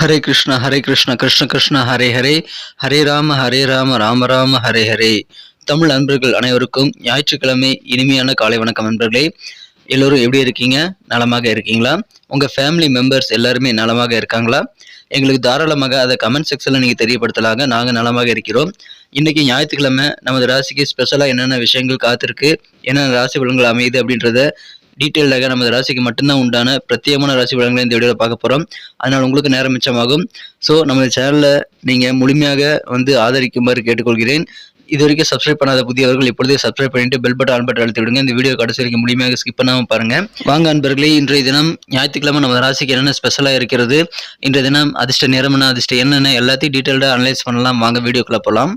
ஹரே கிருஷ்ண ஹரே கிருஷ்ண கிருஷ்ண கிருஷ்ண ஹரே ஹரே. ஹரே ராம ஹரே ராம ராம ராம ஹரே ஹரே. தமிழ் அன்பர்கள் அனைவருக்கும் ஞாயிற்றுக்கிழமை இனிமையான காலை வணக்கம் நண்பர்களே. எல்லோரும் எப்படி இருக்கீங்க? நலமாக இருக்கீங்களா? உங்கள் ஃபேமிலி மெம்பர்ஸ் எல்லாருமே நலமாக இருக்காங்களா? எங்களுக்கு தாராளமாக அதை கமெண்ட் செக்ஷனில் நீங்கள் தெரியப்படுத்தலாங்க. நாங்கள் நலமாக இருக்கிறோம். இன்றைக்கி ஞாயிற்றுக்கிழமை நமது ராசிக்கு ஸ்பெஷலாக என்னென்ன விஷயங்கள் காத்திருக்கு என்னென்ன ராசி பலன்கள் அமையுது அப்படின்றத டீட்டெயில்டாக நமது ராசிக்கு மட்டும்தான் உண்டான பிரத்யேகமான ராசி பலன்களை இந்த வீடியோவில் பார்க்க போகிறோம் அதனால் உங்களுக்கு நேரம் மிச்சமாகும். ஸோ நமது சேனலில் நீங்கள் முழுமையாக வந்து ஆதரிக்குமாறு கேட்டுக்கொள்கிறேன். இது வரைக்கும் சப்ஸ்கிரைப் பண்ணாத புதியவர்கள் இப்பொழுதே சப்ஸ்கிரைப் பண்ணிட்டு பெல் பட்டன் ஆன் பட்டன் அழுத்தி விடுங்க. இந்த வீடியோ கடைசி வரைக்கும் முழுமையாக ஸ்கிப் பண்ணாமல் பாருங்க. வாங்க அன்பர்களே இன்றைய தினம் ஞாயிற்றுக்கிழமை நம்ம ராசிக்கு என்னென்ன ஸ்பெஷலாக இருக்கிறது? இன்றைய தினம் அதிர்ஷ்ட நேரம் என்ன அதிர்ஷ்டம் என்னென்ன எல்லாத்தையும் டீட்டெயில்டாக அனலைஸ் பண்ணலாம். வாங்க வீடியோக்குள்ளே போகலாம்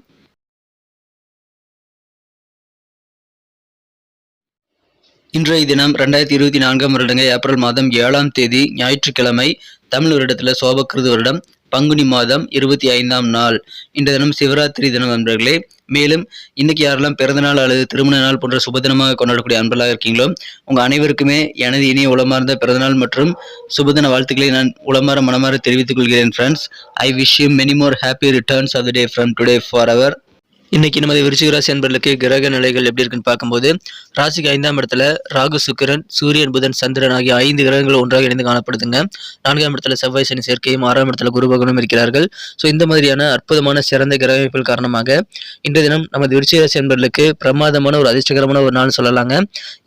இன்றைய தினம் ரெண்டாயிரத்தி இருபத்தி நான்காம் வருடங்க ஏப்ரல் மாதம் ஏழாம் தேதி ஞாயிற்றுக்கிழமை தமிழ் வருடத்தில் சோபக்கிருது வருடம் பங்குனி மாதம் இருபத்தி ஐந்தாம் நாள். இந்த தினம் சிவராத்திரி தினம் நண்பர்களே மேலும் இன்னைக்கு யாரெல்லாம் பிறந்தநாள் அல்லது திருமண நாள் போன்ற சுபதினமாக கொண்டாடக்கூடிய அன்பர்களாக இருக்கீங்களோ உங்கள் அனைவருக்குமே எனது இனிய உளமார்ந்த பிறந்தநாள் மற்றும் சுபதின வாழ்த்துக்களை நான் உளமாற மனமாற தெரிவித்துக் கொள்கிறேன் friends I wish you many more happy returns of the day from today for அவர் இன்னைக்கு நமது விருச்சிக ராசி அன்பர்களுக்கு கிரக நிலைகள் எப்படி இருக்குன்னு பார்க்கும்போது ராசிக்கு ஐந்தாம் இடத்துல ராகு சுக்கிரன் சூரியன் புதன் சந்திரன் ஆகிய ஐந்து கிரகங்கள் ஒன்றாக இணைந்து காணப்படுதுங்க. நான்காம் இடத்துல செவ்வாய் சனி சேர்க்கையும் ஆறாம் இடத்துல குரு இருக்கிறார்கள். ஸோ இந்த மாதிரியான அற்புதமான சிறந்த கிரக அமைப்புகள் காரணமாக இன்றைய தினம் நமது விருச்சிக ராசி அன்பர்களுக்கு பிரமாதமான ஒரு அதிர்ஷ்டகரமான ஒரு நாள் சொல்லலாங்க.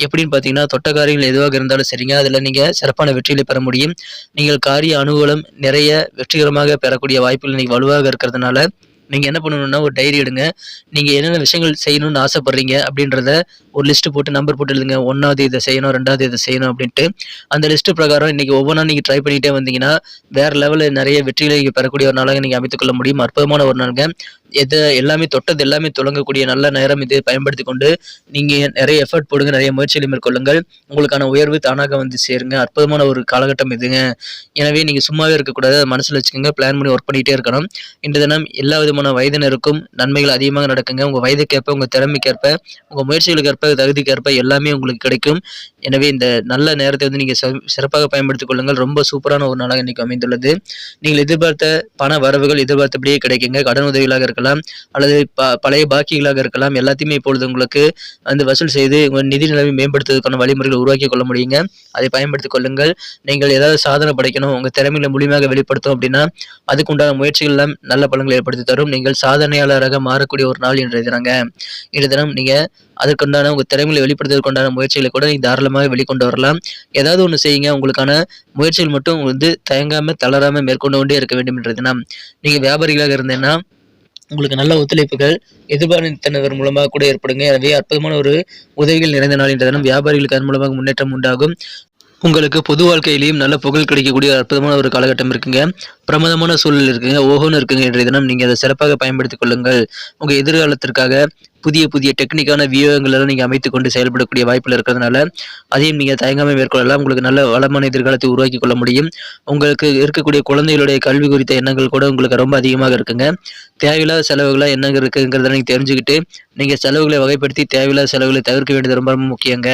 எப்படின்னு பார்த்தீங்கன்னா தொட்ட காரியங்கள் எதுவாக இருந்தாலும் சரிங்க. அதில் நீங்கள் சிறப்பான வெற்றிகளை பெற முடியும். நீங்கள் காரிய அனுகூலம் நிறைய வெற்றிகரமாக பெறக்கூடிய வாய்ப்புகள் இன்னைக்கு வலுவாக இருக்கிறதுனால நீங்கள் என்ன பண்ணணும்னா ஒரு டைரி எடுங்க. நீங்கள் என்னென்ன விஷயங்கள் செய்யணும்னு ஆசைப்பட்றீங்க அப்படின்றத ஒரு லிஸ்ட்டு போட்டு நம்பர் போட்டு எழுதுங்க. ஒன்றாவது இதை செய்யணும் ரெண்டாவது இதை செய்யணும் அப்படின்ட்டு. அந்த லிஸ்ட்டு பிரகாரம் இன்றைக்கி ஒவ்வொன்றா நீங்கள் ட்ரை பண்ணிகிட்டே வந்தீங்கன்னா வேறு லெவலில் நிறைய வெற்றிகளை நீங்கள் பெறக்கூடிய ஒரு நாளாக நீங்கள் அமைத்துக்கொள்ள முடியும். அற்புதமான ஒரு நாளுங்க. எதை எல்லாமே தொட்டது எல்லாமே தொடங்கக்கூடிய நல்ல நேரம் இது. பயன்படுத்தி கொண்டு நீங்கள் நிறைய எஃபர்ட் போடுங்க நிறைய முயற்சிகளை மேற்கொள்ளுங்கள். உங்களுக்கான உயர்வு தானாக வந்து சேருங்க. அற்புதமான ஒரு காலகட்டம் இதுங்க. எனவே நீங்கள் சும்மாவே இருக்கக்கூடாது. மனசில் வச்சுக்கோங்க. பிளான் பண்ணி ஒர்க் பண்ணிகிட்டே இருக்கணும். இன்று தினம் எல்லா விதமான வயதினருக்கும் நன்மைகள் அதிகமாக நடக்குங்க. உங்கள் வயதுக்கேற்ப உங்கள் திறமைக்கேற்ப உங்கள் முயற்சிகளுக்கேற்ப தகுதிக்கேற்ப எல்லாமே உங்களுக்கு கிடைக்கும். எனவே இந்த நல்ல நேரத்தை வந்து நீங்கள் சிறப்பாக பயன்படுத்திக் கொள்ளுங்கள். ரொம்ப சூப்பரான ஒரு நாளாக இன்றைக்கி அமைந்துள்ளது. நீங்கள் எதிர்பார்த்த பண வரவுகள் எதிர்பார்த்தபடியே கிடைக்குங்க. கடன் உதவிகளாக இருக்கலாம் அல்லது ப பழைய பாக்கிகளாக இருக்கலாம். எல்லாத்தையுமே இப்பொழுது உங்களுக்கு வந்து வசூல் செய்து உங்கள் நிதி நிலைமை மேம்படுத்துவதற்கான வழிமுறைகளை உருவாக்கி கொள்ள முடியுங்க. அதை பயன்படுத்திக் கொள்ளுங்கள். நீங்கள் ஏதாவது சாதனை படைக்கணும் உங்கள் திறமைகளை முழுமையாக வெளிப்படுத்தும் அப்படின்னா அதுக்குண்டான முயற்சிகள் எல்லாம் நல்ல பலன்களை ஏற்படுத்தி தரும். நீங்கள் சாதனையாளராக மாறக்கூடிய ஒரு நாள் இன்றைய தினங்க இன்றைய தினம் நீங்கள் அதற்குண்டான உங்கள் திறமைகளை வெளிப்படுத்துவதற்குண்டான முயற்சிகளை கூட நீங்கள் தாராளமாக வெளிக்கொண்டு வரலாம். ஏதாவது ஒன்று செய்யுங்க. உங்களுக்கான முயற்சிகள் மட்டும் வந்து தயங்காமல் தளராமல் மேற்கொண்டு கொண்டே இருக்க வேண்டும் என்ற தினம். நீங்கள் வியாபாரிகளாக இருந்தேன்னா உங்களுக்கு நல்ல ஒத்துழைப்புகள் எதிர்பார்த்தனர் மூலமாக கூட ஏற்படுங்க. எனவே அற்புதமான ஒரு உதவிகள் நிறைந்த நாள் என்ற தினம். வியாபாரிகளுக்கு அதன் மூலமாக முன்னேற்றம் உண்டாகும். உங்களுக்கு பொது வாழ்க்கையிலையும் நல்ல புகழ் கிடைக்கக்கூடிய அற்புதமான ஒரு காலகட்டம் இருக்குங்க. பிரமாதமான சூழல் இருக்குங்க. ஓஹோன்னு இருக்குங்க. என்ற தினம் நீங்கள் அதை சிறப்பாக பயன்படுத்திக் கொள்ளுங்கள். உங்கள் எதிர்காலத்திற்காக புதிய புதிய டெக்னிக்கான வியூகங்களெல்லாம் நீங்கள் அமைத்து கொண்டு செயல்படக்கூடிய வாய்ப்பில் இருக்கிறதுனால அதையும் நீங்கள் தயங்காமல் மேற்கொள்ளலாம். உங்களுக்கு நல்ல வளமான எதிர்காலத்தை உருவாக்கி கொள்ள முடியும். உங்களுக்கு இருக்கக்கூடிய குழந்தைகளுடைய கல்வி குறித்த எண்ணங்கள் கூட உங்களுக்கு ரொம்ப அதிகமாக இருக்குங்க. தேவையில்லாத செலவுகளாக என்னங்க இருக்குங்கிறத நீங்கள் தெரிஞ்சுக்கிட்டு நீங்கள் செலவுகளை வகைப்படுத்தி தேவையில்லாத செலவுகளை தவிர்க்க வேண்டியது ரொம்ப ரொம்ப முக்கியங்க.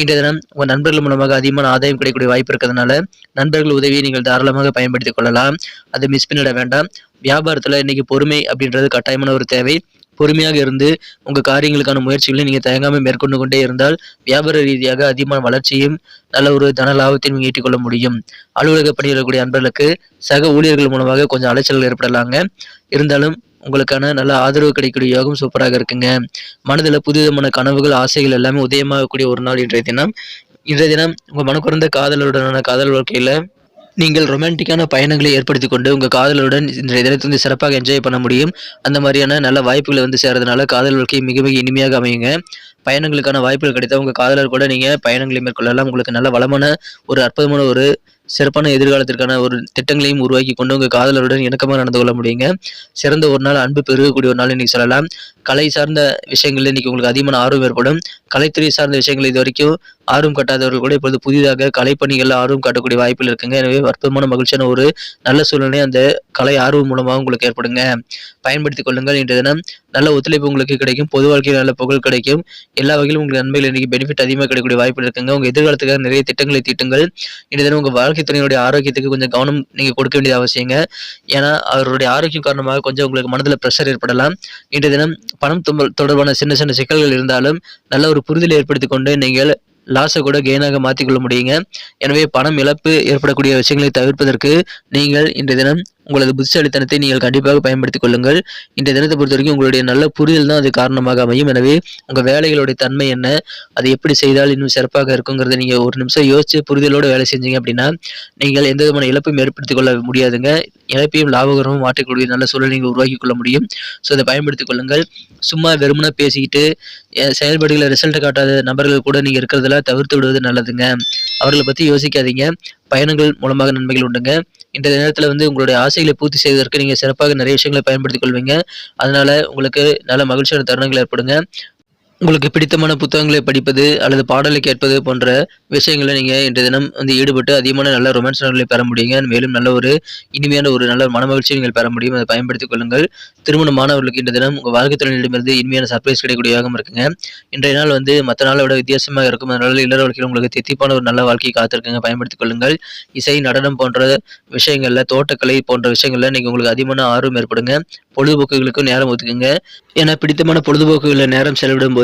இன்றைய தினம் உங்கள் நண்பர்கள் மூலமாக அதிகமான ஆதாயம் கிடைக்கக்கூடிய வாய்ப்பு இருக்கிறதுனால நண்பர்கள் உதவியை நீங்கள் தாராளமாக பயன்படுத்திக் கொள்ளலாம். அதை மிஸ் பண்ணிட வேண்டாம். வியாபாரத்தில் இன்னைக்கு பொறுமை அப்படின்றது கட்டாயமான ஒரு தேவை. பொறுமையாக இருந்து உங்கள் காரியங்களுக்கான முயற்சிகளை நீங்கள் தயங்காமல் மேற்கொண்டு கொண்டே இருந்தால் வியாபார ரீதியாக அதிகமான வளர்ச்சியும் நல்ல ஒரு தன லாபத்தையும் ஈட்டிக்கொள்ள முடியும். அலுவலக பணியிடக்கூடிய அன்பர்களுக்கு சக ஊழியர்கள் மூலமாக கொஞ்சம் அலைச்சல்கள் ஏற்படலாங்க. இருந்தாலும் உங்களுக்கான நல்ல ஆதரவு கிடைக்கக்கூடிய யோகம் சூப்பராக இருக்குங்க. மனதில் புதுவிதமான கனவுகள் ஆசைகள் எல்லாமே உதயமாகக்கூடிய ஒரு நாள் இன்றைய தினம். இன்றைய தினம் உங்கள் மனக்குறந்த காதலருடனான காதல் வாழ்க்கையில் நீங்கள் ரொமான்டிக்கான பயணங்களை ஏற்படுத்தி கொண்டு உங்கள் காதலுடன் இன்றைய தினத்தை வந்து சிறப்பாக என்ஜாய் பண்ண முடியும். அந்த மாதிரியான நல்ல வாய்ப்புகளை வந்து சேர்றதுனால காதல் வாழ்க்கை மிக மிக இனிமையாக அமையுங்க. பயணங்களுக்கான வாய்ப்புகள் கிடைத்தா உங்கள் காதலர் கூட நீங்கள் பயணங்களை மேற்கொள்ளலாம். உங்களுக்கு நல்ல வளமான ஒரு அற்புதமான ஒரு சிறப்பான எதிர்காலத்திற்கான ஒரு திட்டங்களையும் உருவாக்கி கொண்டு உங்கள் காதலருடன் இணக்கமாக நடந்து கொள்ள முடியுங்க. சிறந்த ஒரு நாள் அன்பு பெருகக்கூடிய ஒரு நாள் இன்னைக்கு சொல்லலாம். கலை சார்ந்த விஷயங்களில் இன்னைக்கு உங்களுக்கு அதிகமான ஆர்வம் ஏற்படும். கலைத்துறை சார்ந்த விஷயங்கள் இது வரைக்கும் ஆர்வம் காட்டாதவர்கள் கூட இப்போது புதிதாக கலைப்பணிகளில் ஆர்வம் காட்டக்கூடிய வாய்ப்புகள் இருக்குங்க. எனவே அற்புதமான மகிழ்ச்சியான ஒரு நல்ல சூழ்நிலை அந்த கலை ஆர்வம் மூலமாக உங்களுக்கு ஏற்படுங்க. பயன்படுத்திக் கொள்ளுங்கள் இன்றைய தினம். நல்ல ஒத்துழைப்பு உங்களுக்கு கிடைக்கும். பொது வாழ்க்கையில் நல்ல புகழ் கிடைக்கும். எல்லா வகையிலும் உங்களுக்கு நன்மைகள் இன்னைக்கு பெனிஃபிட் அதிகமாக கிடைக்கக்கூடிய வாய்ப்பு இருக்குங்க. உங்கள் எதிர்காலத்துக்காக நிறைய திட்டங்களை தீட்டுங்கள். இன்றைய தினம் உங்கள் வாழ்க்கை துணையுடைய ஆரோக்கியத்துக்கு கொஞ்சம் கவனம் நீங்கள் கொடுக்க வேண்டியது அவசியங்க. ஏன்னா அவருடைய ஆரோக்கியம் காரணமாக கொஞ்சம் உங்களுக்கு மனதில் ப்ரெஷர் ஏற்படலாம். இன்றைய தினம் பணம் தொடர்பான சின்ன சின்ன சிக்கல்கள் இருந்தாலும் நல்ல ஒரு புரிதலை ஏற்படுத்தி கொண்டு நீங்கள் லாஸை கூட கெயினாக மாற்றிக்கொள்ள முடியுங்க. எனவே பணம் இழப்பு ஏற்படக்கூடிய விஷயங்களை தவிர்ப்பதற்கு நீங்கள் இன்றைய தினம் உங்களது புத்திசாலித்தனத்தை நீங்கள் கண்டிப்பாக பயன்படுத்திக் கொள்ளுங்கள். இந்த தினத்தை பொறுத்த வரைக்கும் உங்களுடைய நல்ல புரிதல் தான் அது காரணமாக அமையும். எனவே உங்கள் வேலைகளுடைய தன்மை என்ன? அதை எப்படி செய்தால் இன்னும் சிறப்பாக இருக்குங்கிறத நீங்கள் ஒரு நிமிஷம் யோசிச்சு புரிதலோடு வேலை செஞ்சீங்க அப்படின்னா நீங்கள் எந்த விதமான இழப்பையும் ஏற்படுத்திக் கொள்ள முடியாதுங்க. இழப்பையும் லாபகரமும் மாற்றிக்கொள்ள நல்ல சூழலை நீங்கள் உருவாக்கி கொள்ள முடியும். ஸோ அதை பயன்படுத்திக் கொள்ளுங்கள். சும்மா வெறுமனே பேசிக்கிட்டு செயல்பாடுகளை ரிசல்ட் காட்டாத நபர்கள் கூட நீங்கள் இருக்கிறதெல்லாம் தவிர்த்து விடுவது நல்லதுங்க. அவர்களை பற்றி யோசிக்காதீங்க. பயணங்கள் மூலமாக நன்மைகள் உண்டுங்க. இந்த நேரத்தில் வந்து உங்களுடைய ஆசைகளை பூர்த்தி செய்வதற்கு நீங்கள் சிறப்பாக நிறைய விஷயங்களை பயன்படுத்திக் கொள்வீங்க. அதனால உங்களுக்கு நல்ல மகிழ்ச்சியான தருணங்கள் ஏற்படுங்க. உங்களுக்கு பிடித்தமான புத்தகங்களை படிப்பது அல்லது பாடலை கேட்பது போன்ற விஷயங்களை நீங்கள் இன்றைய தினம் வந்து ஈடுபட்டு அதிகமான நல்ல ரொமான்ஸ் நலன்களை பெற முடியுங்க. மேலும் நல்ல ஒரு இனிமையான ஒரு நல்ல மனமகிழ்ச்சியை நீங்கள் பெற முடியும். அதை பயன்படுத்திக் கொள்ளுங்கள். திருமணமானவர்களுக்கு இன்றைய தினம் உங்கள் வாழ்க்கை தொழிலிடமிருந்து இனிமையான சர்ப்ரைஸ் கிடைக்கக்கூடியவாகவும் இருக்குங்க. இன்றைய நாள் வந்து மற்ற நாளை விட வித்தியாசமாக இருக்கும். அதனால இல்லற வாழ்க்கையில் உங்களுக்கு தித்திப்பான ஒரு நல்ல வாழ்க்கையை காத்திருக்குங்க. பயன்படுத்திக் கொள்ளுங்கள். இசை நடனம் போன்ற விஷயங்களில் தோட்டக்கலை போன்ற விஷயங்களில் நீங்கள் உங்களுக்கு அதிகமான ஆர்வம் ஏற்படுங்க. பொழுதுபோக்குகளுக்கும் நேரம் ஒதுக்குங்க. ஏன்னா பிடித்தமான பொழுதுபோக்குகளில் நேரம் செலவிடும் போது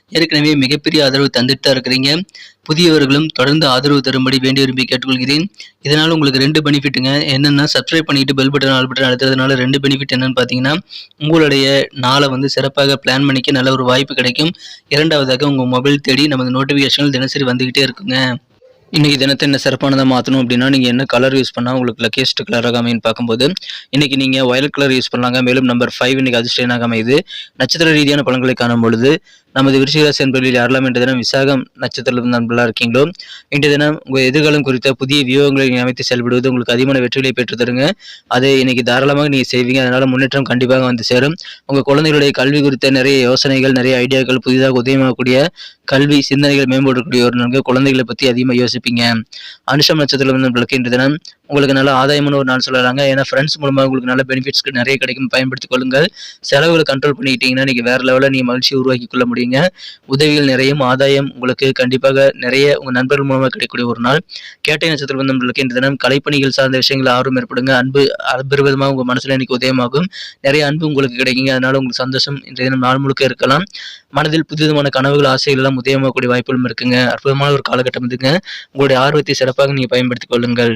ஏற்கனவே மிகப்பெரிய ஆதரவு தந்துட்டு தான் இருக்கிறீங்க. புதியவர்களும் தொடர்ந்து ஆதரவு தரும்படி வேண்டி விரும்பி கேட்டுக்கொள்கிறேன். இதனால் உங்களுக்கு ரெண்டு பெனிஃபிட்டுங்க என்னென்னா சப்ஸ்கிரைப் பண்ணிட்டு பெல் பட்டன் ஆல் பட்டன் அழுத்துறதுனால ரெண்டு பெனிஃபிட் என்னன்னு பார்த்தீங்கன்னா உங்களுடைய நாளை வந்து சிறப்பாக பிளான் பண்ணிக்க நல்ல ஒரு வாய்ப்பு கிடைக்கும். இரண்டாவதாக உங்கள் மொபைல் தேடி நமது நோட்டிஃபிகேஷன்கள் தினசரி வந்துக்கிட்டே இருக்குங்க. இன்றைக்கி தினத்தை என்ன சிறப்பானதாக மாற்றணும் அப்படின்னா நீங்கள் என்ன கலர் யூஸ் பண்ணால் உங்களுக்கு லக்கேஸ்ட் கலராக அமைன்னு பார்க்கும்போது இன்னைக்கு நீங்கள் வயலட் கலர் யூஸ் பண்ணலாங்க. மேலும் நம்பர் ஃபைவ் இன்றைக்கி அதிர்ஷ்டனாக அமையுது. நட்சத்திர ரீதியான பழங்களை காணும் பொழுது நமது விருச்சிகராசி என்பதில் யாரெல்லாம் இன்றைய தினம் விசாகம் நட்சத்திரம் நண்பர்களாக இருக்கீங்களோ இன்றைய தினம் உங்கள் எதிர்காலம் குறித்த புதிய வியூகங்களை அமைத்து செயல்படுவது உங்களுக்கு அதிகமான வெற்றிகளை பெற்று தருங்க. அதை இன்னைக்கு தாராளமாக நீங்கள் செய்வீங்க. அதனால் முன்னேற்றம் கண்டிப்பாக வந்து சேரும். உங்கள் குழந்தைகளுடைய கல்வி குறித்த நிறைய யோசனைகள் நிறைய ஐடியாக்கள் புதிதாக உதயமாகக்கூடிய கல்வி சிந்தனைகள் மேம்படக்கூடிய ஒரு நன்கு குழந்தைகளை பற்றி அதிகமாக யோசிப்பீங்க. அனுஷம் நட்சத்திரம் நண்பர்களுக்கு இன்றைய தினம் உங்களுக்கு நல்ல ஆதாயம்னு ஒரு நாள் சொல்லலாங்க. ஏன்னா ஃப்ரெண்ட்ஸ் மூலமாக உங்களுக்கு நல்ல பெனிஃபிட்ஸ் நிறைய கிடைக்கும். பயன்படுத்திக் கொள்ளுங்கள். செலவுகளை கண்ட்ரோல் பண்ணிக்கிட்டீங்கன்னா நீங்கள் வேறு லெவலில் நீங்கள் மகிழ்ச்சி உருவாக்கி கொள்ள முடியுங்க. உதவிகள் நிறையும் ஆதாயம் உங்களுக்கு கண்டிப்பாக நிறைய உங்கள் நண்பர்கள் மூலமாக கிடைக்கக்கூடிய ஒரு நாள். கேட்டை நட்சத்திரம் நண்பர்களுக்கு இந்த தினம் கலைப்பணிகள் சார்ந்த விஷயங்கள் ஆர்வம் ஏற்படுங்க. அன்பு அபரிவிதமாக உங்கள் மனசில் இன்னைக்கு உதயமாகும். நிறைய அன்பு உங்களுக்கு கிடைக்குங்க. அதனால் உங்களுக்கு சந்தோஷம் இன்றைய தினம் நாள் முழுக்க இருக்கலாம். மனதில் புதுவிதமான கனவுகள் ஆசைகள் எல்லாம் உதயமாகக்கூடிய வாய்ப்புகளும் இருக்குங்க. அற்புதமான ஒரு காலகட்டம் இதுங்க. உங்களுடைய ஆர்வத்தை சிறப்பாக நீங்கள் பயன்படுத்திக் கொள்ளுங்கள்.